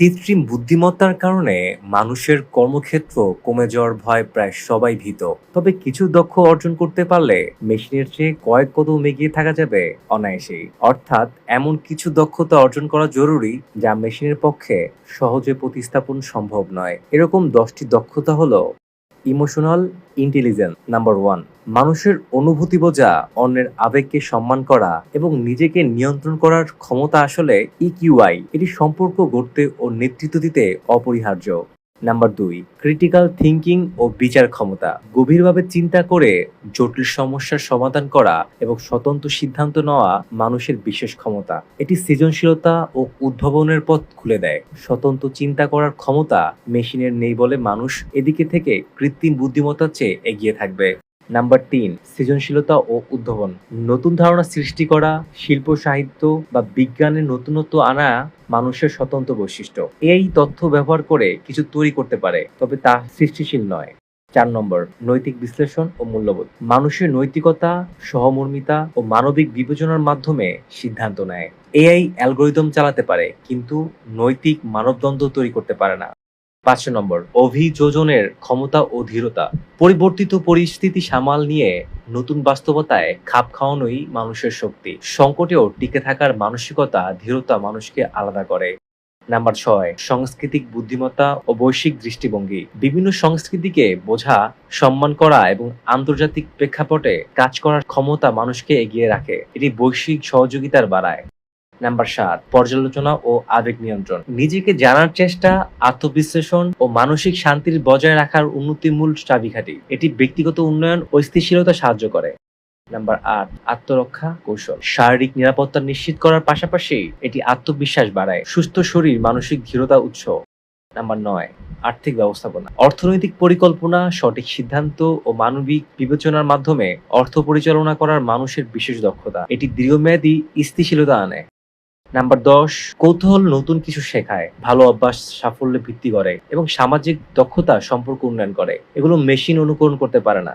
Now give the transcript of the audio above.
কৃত্রিম বুদ্ধিমত্তার কারণে মানুষের কর্মক্ষেত্র কমে যাওয়ার ভয় প্রায় সবাই ভীত। তবে কিছু দক্ষ অর্জন করতে পারলে মেশিনের চেয়ে কয়েক কদম এগিয়ে থাকা যাবে অনায়াসেই। অর্থাৎ এমন কিছু দক্ষতা অর্জন করা জরুরি যা মেশিনের পক্ষে সহজে প্রতিস্থাপন সম্ভব নয়। এরকম দশটি দক্ষতা হলো ইমোশনাল ইন্টেলিজেন্স নাম্বার ওয়ান। মানুষের অনুভূতি বোঝা, অন্যের আবেগকে সম্মান করা এবং নিজেকে নিয়ন্ত্রণ করার ক্ষমতা আসলে ইকিউআই এটি সম্পর্ক গড়তে ও নেতৃত্ব দিতে অপরিহার্য। নাম্বার দুই ক্রিটিক্যাল থিঙ্কিং ও বিচার ক্ষমতা। গভীরভাবে চিন্তা করে জটিল সমস্যার সমাধান করা এবং স্বতন্ত্র সিদ্ধান্ত নেওয়া মানুষের বিশেষ ক্ষমতা। এটি সৃজনশীলতা ও উদ্ভাবনের পথ খুলে দেয়। স্বতন্ত্র চিন্তা করার ক্ষমতা মেশিনের নেই বলে মানুষ এদিকে থেকে কৃত্রিম বুদ্ধিমত্তার চেয়ে এগিয়ে থাকবে। নাম্বার তিন, সৃজনশীলতা ও উদ্ভাবন। নতুন ধারণা সৃষ্টি করা, শিল্প, সাহিত্য বা বিজ্ঞানের নতুনত্ব আনা মানুষের স্বতন্ত্র বৈশিষ্ট্য। এই তথ্য ব্যবহার করে কিছু তৈরি করতে পারে, তবে তা সৃষ্টিশীল নয়। চার নম্বর, নৈতিক বিশ্লেষণ ও মূল্যবোধ। মানুষের নৈতিকতা, সহমর্মিতা ও মানবিক বিবেচনার মাধ্যমে সিদ্ধান্ত নেয়। এআই অ্যালগোরিদম চালাতে পারে, কিন্তু নৈতিক মানবদ্বন্দ্ব তৈরি করতে পারে না। পাঁচ নম্বর, অভিযোজনের ক্ষমতা ও ধীরতা। পরিবর্তিত পরিস্থিতি সামাল নিয়ে নতুন বাস্তবতায় খাপ খাওয়ানোই মানুষের শক্তি। সংকটেও টিকে থাকার মানসিকতা ধীরতা মানুষকে আলাদা করে। নাম্বার ছয়, সাংস্কৃতিক বুদ্ধিমত্তা ও বৈশ্বিক দৃষ্টিভঙ্গি। বিভিন্ন সংস্কৃতিকে বোঝা, সম্মান করা এবং আন্তর্জাতিক প্রেক্ষাপটে কাজ করার ক্ষমতা মানুষকে এগিয়ে রাখে। এটি বৈশ্বিক সহযোগিতার বাড়ায়। নাম্বার সাত, পর্যালোচনা ও আবেগ নিয়ন্ত্রণ। নিজেকে জানার চেষ্টা, আত্মবিশ্লেষণ ও মানসিক শান্তির বজায় রাখার উন্নতি মূল চাবিকাঠি। এটি ব্যক্তিগত উন্নয়ন ও স্থিতিশীলতা সাহায্য করে। নাম্বার আট, আত্মরক্ষা কৌশল। শারীরিক নিরাপত্তা নিশ্চিত করার পাশাপাশি এটি আত্মবিশ্বাস বাড়ায়। সুস্থ শরীর, মানসিক দৃঢ়তা উৎস। নাম্বার নয়, আর্থিক ব্যবস্থাপনা। অর্থনৈতিক পরিকল্পনা, সঠিক সিদ্ধান্ত ও মানবিক বিবেচনার মাধ্যমে অর্থ পরিচালনা করার মানুষের বিশেষ দক্ষতা। এটি দীর্ঘমেয়াদী স্থিতিশীলতা আনে। নাম্বার দশ, কৌতূহল নতুন কিছু শেখায়, ভালো অভ্যাস সাফল্যে ভিত্তি করে এবং সামাজিক দক্ষতা সম্পর্ক উন্নয়ন করে। এগুলো মেশিন অনুকরণ করতে পারে না।